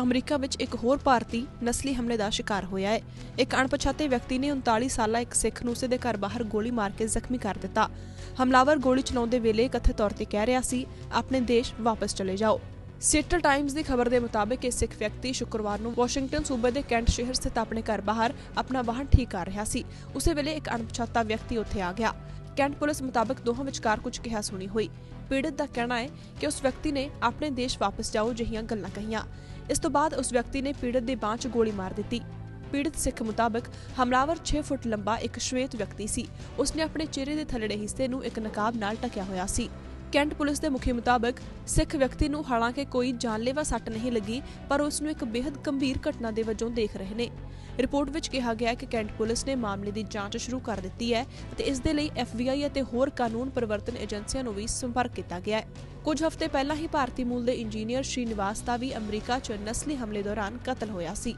America ਵਿੱਚ ਇੱਕ ਹੋਰ ਭਾਰਤੀ ਨਸਲੀ ਹਮਲੇ ਦਾ ਸ਼ਿਕਾਰ ਹੋਇਆ ਹੈ। ਇੱਕ ਅਣਪਛਾਤੇ ਵਿਅਕਤੀ ਨੇ 39 ਸਾਲਾ ਇੱਕ ਸਿੱਖ ਨੂੰ ਉਸਦੇ ਘਰ ਬਾਹਰ ਗੋਲੀ ਮਾਰ ਕੇ ਜ਼ਖਮੀ ਕਰ ਦਿੱਤਾ। ਹਮਲਾਵਰ ਗੋਲੀ ਚਲਾਉਂਦੇ ਵੇਲੇ ਕਥਿਤ ਤੌਰ ਤੇ ਕਹਿ ਰਿਹਾ ਸੀ, ਆਪਣੇ ਦੇਸ਼ ਵਾਪਸ ਚਲੇ ਜਾਓ। ਸੀਟਲ ਟਾਈਮਜ਼ ਦੀ ਖਬਰ ਦੇ ਮੁਤਾਬਕ ਇਹ ਸਿੱਖ ਵਿਅਕਤੀ ਸ਼ੁੱਕਰਵਾਰ ਨੂੰ ਵਾਸ਼ਿੰਗਟਨ ਸੂਬੇ ਦੇ ਕੈਂਟ ਸ਼ਹਿਰ ਸਥਿਤ ਆਪਣੇ ਘਰ ਬਾਹਰ ਆਪਣਾ ਵਾਹਨ ਠੀਕ ਕਰ ਰਿਹਾ ਸੀ। ਉਸੇ ਵੇਲੇ ਇੱਕ ਅਣਪਛਾਤਾ ਵਿਅਕਤੀ ਉੱਥੇ ਆ ਗਿਆ। ਕੈਂਟ ਪੁਲਿਸ ਮੁਤਾਬਕ ਦੋਹਾਂ ਵਿਚਕਾਰ ਕੁਝ ਕਿਹਾ ਸੁਣੀ ਹੋਈ। ਪੀੜਤ ਦਾ ਕਹਿਣਾ ਹੈ ਕਿ ਉਸ ਵਿਅਕਤੀ ਨੇ ਆਪਣੇ ਦੇਸ਼ ਵਾਪਸ ਜਾਓ ਜਿਹੀਆਂ ਗੱਲਾਂ ਕਹੀਆਂ। ਇਸ ਤੋਂ ਬਾਅਦ ਉਸ ਵਿਅਕਤੀ ਨੇ ਪੀੜਤ ਦੇ ਬਾਂਹ 'ਚ ਗੋਲੀ ਮਾਰ ਦਿੱਤੀ। ਪੀੜਤ ਸਿੱਖ ਮੁਤਾਬਕ ਹਮਲਾਵਰ 6 ਫੁੱਟ ਲੰਬਾ ਇੱਕ ਸ਼ਵੇਤ ਵਿਅਕਤੀ ਸੀ। ਉਸਨੇ ਆਪਣੇ ਚਿਹਰੇ ਦੇ ਥੱਲੜੇ ਹਿੱਸੇ ਨੂੰ ਇੱਕ ਨਕਾਬ ਨਾਲ ਢੱਕਿਆ ਹੋਇਆ ਸੀ। ਕੈਂਟ ਪੁਲਿਸ ਦੇ ਮੁਖੀ ਮੁਤਾਬਕ ਸਿੱਖ ਵਿਅਕਤੀ ਨੂੰ ਹਾਲਾਂਕਿ ਕੋਈ ਜਾਨਲੇਵਾ ਸੱਟ ਨਹੀਂ ਲੱਗੀ, ਪਰ ਉਸ ਨੂੰ ਇੱਕ ਬੇहद ਗੰਭੀਰ ਘਟਨਾ ਦੇ ਵਜੋਂ ਦੇਖ ਰਹੇ ਨੇ। ਰਿਪੋਰਟ ਵਿੱਚ ਕਿਹਾ ਗਿਆ ਹੈ ਕਿ ਕੈਂਟ ਪੁਲਿਸ ਨੇ ਮਾਮਲੇ ਦੀ ਜਾਂਚ ਸ਼ੁਰੂ ਕਰ ਦਿੱਤੀ ਹੈ ਅਤੇ ਇਸ ਦੇ ਲਈ FBI ਅਤੇ ਹੋਰ ਕਾਨੂੰਨ ਪਰਿਵਰਤਨ ਏਜੰਸੀਆਂ ਨੂੰ ਵੀ ਸੰਪਰਕ ਕੀਤਾ ਗਿਆ ਹੈ। ਕੁਝ ਹਫ਼ਤੇ ਪਹਿਲਾਂ ਹੀ ਭਾਰਤੀ ਮੂਲ ਦੇ ਇੰਜੀਨੀਅਰ ਸ਼੍ਰੀਨਿਵਾਸ ਦਾ ਵੀ ਅਮਰੀਕਾ 'ਚ ਨਸਲੀ ਹਮਲੇ ਦੌਰਾਨ ਕਤਲ ਹੋਇਆ ਸੀ।